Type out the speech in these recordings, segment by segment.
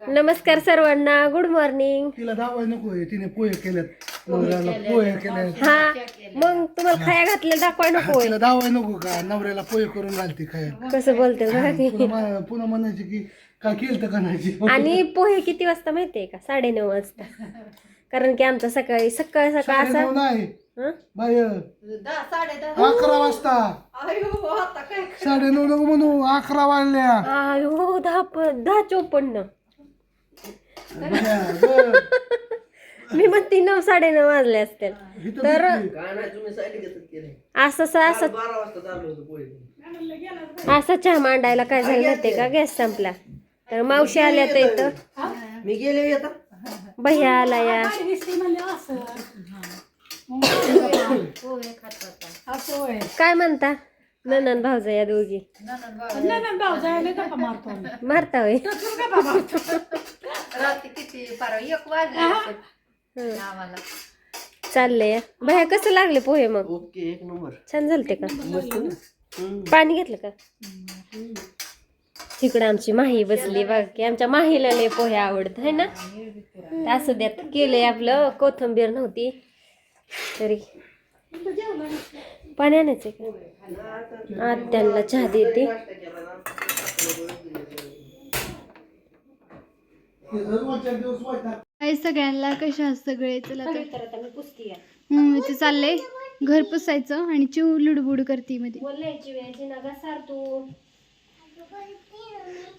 नमस्कार सर्वांना good morning तिला दावा नको तिने पोहे केल्यात नवऱ्याला पोहे केल्यात हा मग तुम्हाला खाया घातलं दाखवाय नको होय. तिला दावा नको का? नवऱ्याला पोहे करून घालते काय कसं बोलते बघा की. पुन्हा मा- पुन्हा म्हणायची की काय केलं का नाही आणि पोहे किती वाजता माहितीये का? साडेनऊ वाजता. कारण की आमचा सकाळी सकाळ सकाळ असा साडेनऊ नाही. हं? बाय अकरा वाजता. साडेनऊ नको म्हणू अकरा वाजल्या. आयो दहा प- दहा चोपन्न. मी म्हणते नऊ साडेनऊ वाजले असतील. तर. असं असं असं चहा मांडायला काय झालं माहितीये का? गॅस संपला. तर मावशी आल्या तर इथं. मी गेले आता. भैया आला या. काय म्हणता? ननन भाऊजा या दोघी. मारता होय. रात्री किती पार एक वाजले. आम्हाला. चाललंय. भैया कसं लागले पोहे मग? ओके एक नंबर. छान झालते का? मस्त ना. हम्म. पाणी घेतलं का? तिकडे आमची माही बसली बघ की आमच्या माहीला लय पोहे आवडत है ना? तर असं द्यात केलंय आपलं कोथंबीर नव्हती. तरी. पाणी आणायचंय का? आत्यांना चहा देते. हाय सगळ्यांना कशा आहात सगळे? चला तर. तर आता मी पुसती आहे हम्म, ते चाललंय. घर पुसायचं आणि चिव लुडबुड करते मध्ये बोलायची वेळची नगा सार तू.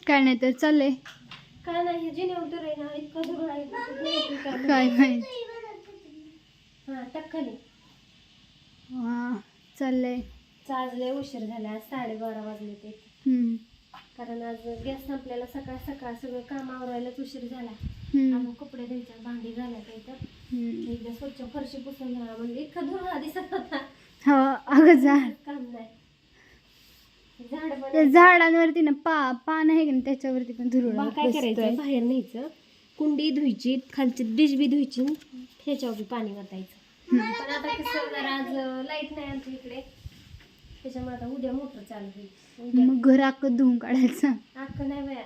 काय नाही तर चाललंय. काय नाही जिने उतर आहे ना इतकं दूर आहे. काय माहीत. हा टक्कली हा चाललंय. चालले उशीर झाला आज साडेबारा वाजले ते. आज गॅस संपलेला सकाळ सकाळ सगळं काम आवरायलाच उशीर झाला. आणि कपडे द्यायच्या भांडी घालायचं इथं. हम्म. एकदा स्वच्छ फरशी पुसून घ्या म्हणजे इतका धुळा दिसत होता. हा अगं झाड. काम नाही. झाडांवरती ना पा पान आहे की त्याच्यावरती पण धुरळ बा काय करायचं? बाहेर न्यायचं. कुंडी धुयची खालची डिश बी धुयची ह्याच्यावर बी पाणी वतायचं. पण आता कसं जरा आज लाइट नाही आमच्या इकडे. त्याच्यामुळे आता उद्या मोटर चालू होईल. उद्या मग घर अख्खं धुवून काढायचं. अख्खं नाही बाया.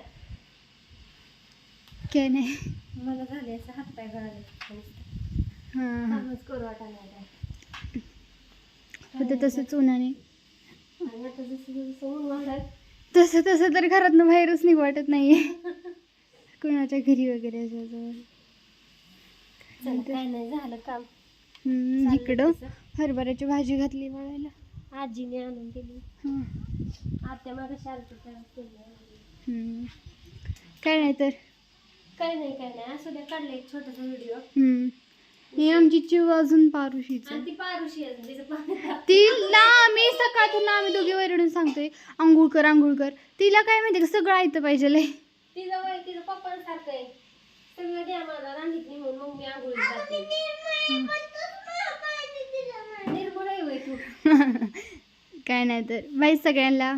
काय नाही. मला झाले असं हातपाय गळाले हा कामच करू नाही तसंच उन्हाने आणि आता जसं जसं ऊन वाढत तसं तसं तर घरातनं बाहेरच निघ वाटत नाहीये. कोणाच्या घरी वगैरे असं. जवळ. चला काय नाही झालं काम. हम्म, चाललंय इकडं तसं. हरभऱ्याची भाजी घातली वळायला आजीने आणून दिली. आत्या मागं हम्म. काय नाही तर? काय नाही काय नाही. असू द्या काढलं एक छोटासा व्हिडिओ. ही आमची चिव अजून पारुशीच. ती पारुशी अजून तिचं तिला मी सकाळतून आम्ही दोघे वैरडून सांगतोय आंघोळ कर आंघोळ कर. तिला काय माहिती का सगळं ऐकतं पाहिजे तिचं वय तिचं पप्पांसारखं आहे. सगळं द्या मला रांगीत मग मी आंघोळीत जाते निर्मळ आहे वय तू काय नाही तर. बाई सगळ्यांना.